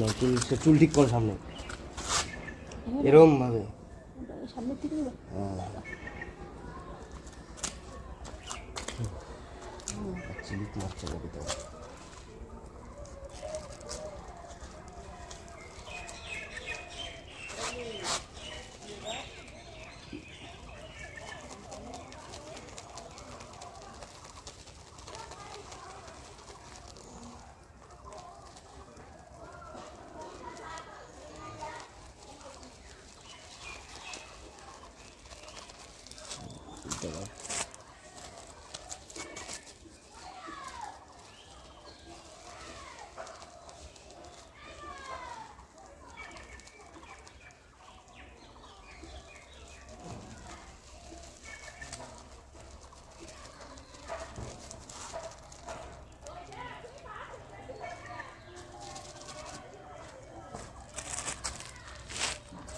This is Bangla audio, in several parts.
না চুল সে চুল ঠিক কর সামনে। এরকম ভাবে। সামনের থেকে দিবা? চিলিক মারছে নাকি তো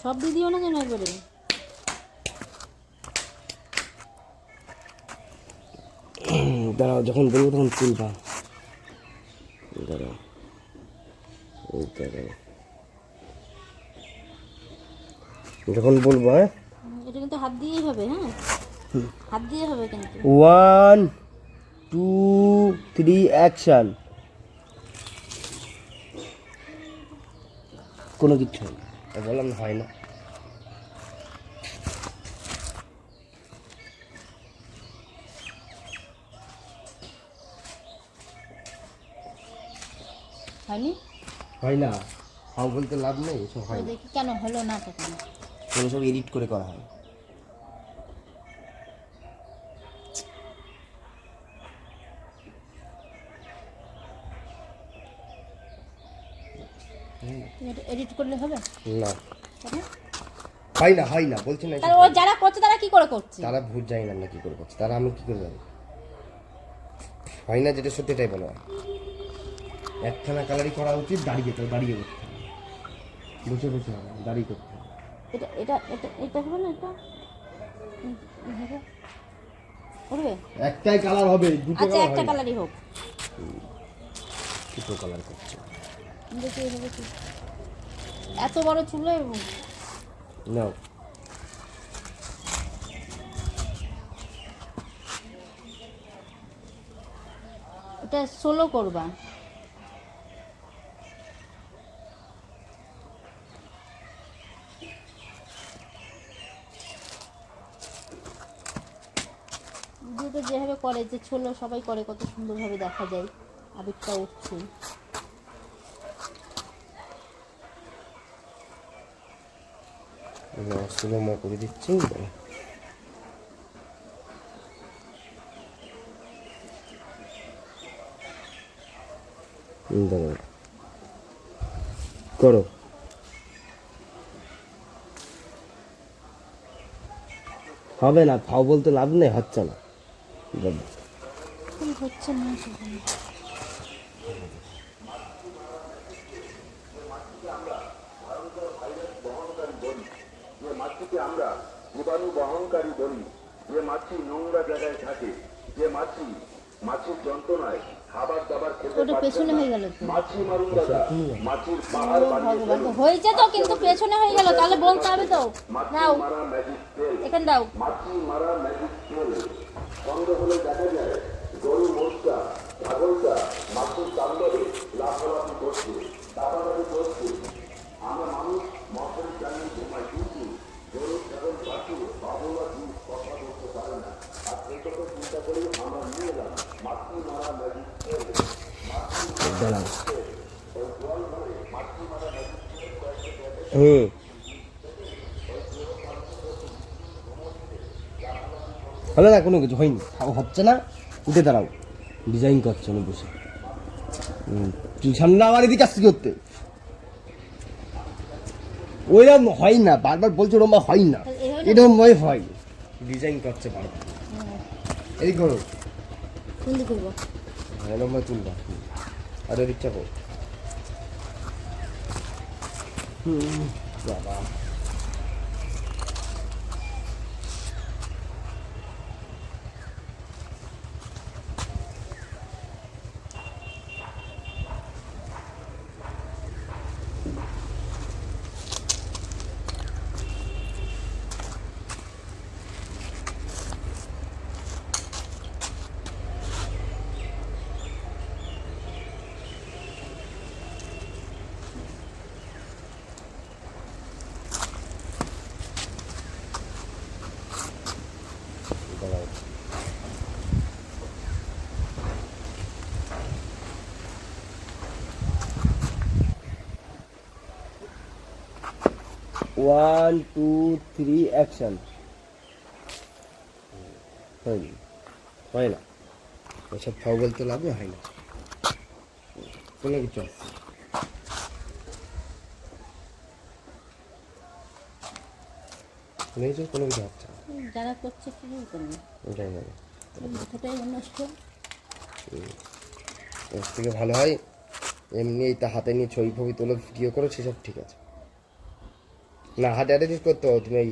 সব দিয়ে দিও না যেন একবারে দাঁড়াও যখন বলব তখন তুলবা। দাঁড়াও দাঁড়াও। যখন বলব হ্যাঁ? এটা কিন্তু হাত দিয়েই হবে হ্যাঁ? হাত দিয়ে হবে কিন্তু। ওয়ান টু থ্রি অ্যাকশন কোনো কিছু হয় বললাম হয় না। হয়নি? হয় না। হাও বলতে লাভ নেই এসব হয় না। দেখি কেন হলো না তো কেন? কোনো সব এডিট করে করা হয়। এডিট করলে হবে? না। হয় না হয় না বলছি না তাহলে ও যারা করছে তারা কি করে করছে? তারা ভূত জানি না কি করে করছে তারা আমি কি করে জানি? হয় না যেটা সত্যি এটাই বলো। একখানা কালারই করা উচিত দাঁড়িয়ে তো দাঁড়িয়ে করতে হবে। বসে বসে হবে দাঁড়িয়ে করতে হবে। এটা এটা এটা এটা হবে না এটা? উঠবে? একটাই কালার হবে দুটো আচ্ছা একটা কালারই হোক। দুটো কালার করছে দেখি এভাবে কি এত বড় চুলে নাও এটা সোলো করবা। ভিডিওটা যেভাবে করে যে ছোলো সবাই করে, কত সুন্দরভাবে দেখা যায়। আবেগটা উঠছে। করে দিচ্ছি। করো। হবে না ফাও বলতে লাভ নেই, হচ্ছে না। হচ্ছে না। যে মাছিকে আমরা জীবাণু বহনকারী বলি যে মাছি নোংরা জায়গায় থাকে যে মাছি মাছির যন্ত্রণায় ওটা পেছনে হয়ে গেল তো। ভগবান হয়েছে তো কিন্তু পেছনে হয়ে গেল তাহলে বলতে হবে তো। নাও। এখানে দাও। ছাগলটা মাছির কান্দরে লাফালাফি করছে দাবাদাবি করছে। দাঁড়াও। হুম। হলো না কোনো কিছু হয়নি? তাও হচ্ছে না? উঠে দাঁড়াও। ডিজাইন করছে না বসে। তুই সামনে আমার এদিকে আসছি করতে? ওইরকম হয় না বারবার বলছো ওরকম হয় না। এরকম হয় হয়। ডিজাইন করছে বারবার। এই করো। কোন এরকম ভাবে তুলবা। আর এর ইচ্ছা কর hmm, one two three action হয়নি। হয় না। ওসব ফাও বলতে লাভে হয় না। কোনো কিছু। কোনো কিছু হচ্ছে না যারা করছে কি করবে ওটাই মানে মাথাটাই নষ্ট। এর থেকে ভালো হয় এমনি এইটা হাতে নিয়ে ছবি ফবি তোলো ভিডিও করো সেসব ঠিক আছে। না, হাতে হাতে করতে হবে, তুমি এই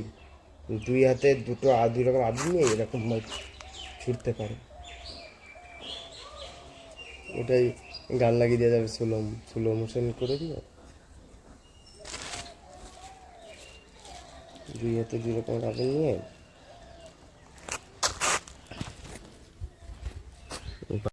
দুই হাতে দুটো দুই রকম আদি নিয়ে এরকম মানে ছুটতে পারো। ওটাই গান লাগিয়ে দেওয়া যাবে স্লো স্লো মোশন করে দিও। দুই হাতে দুই রকম আদি নিয়ে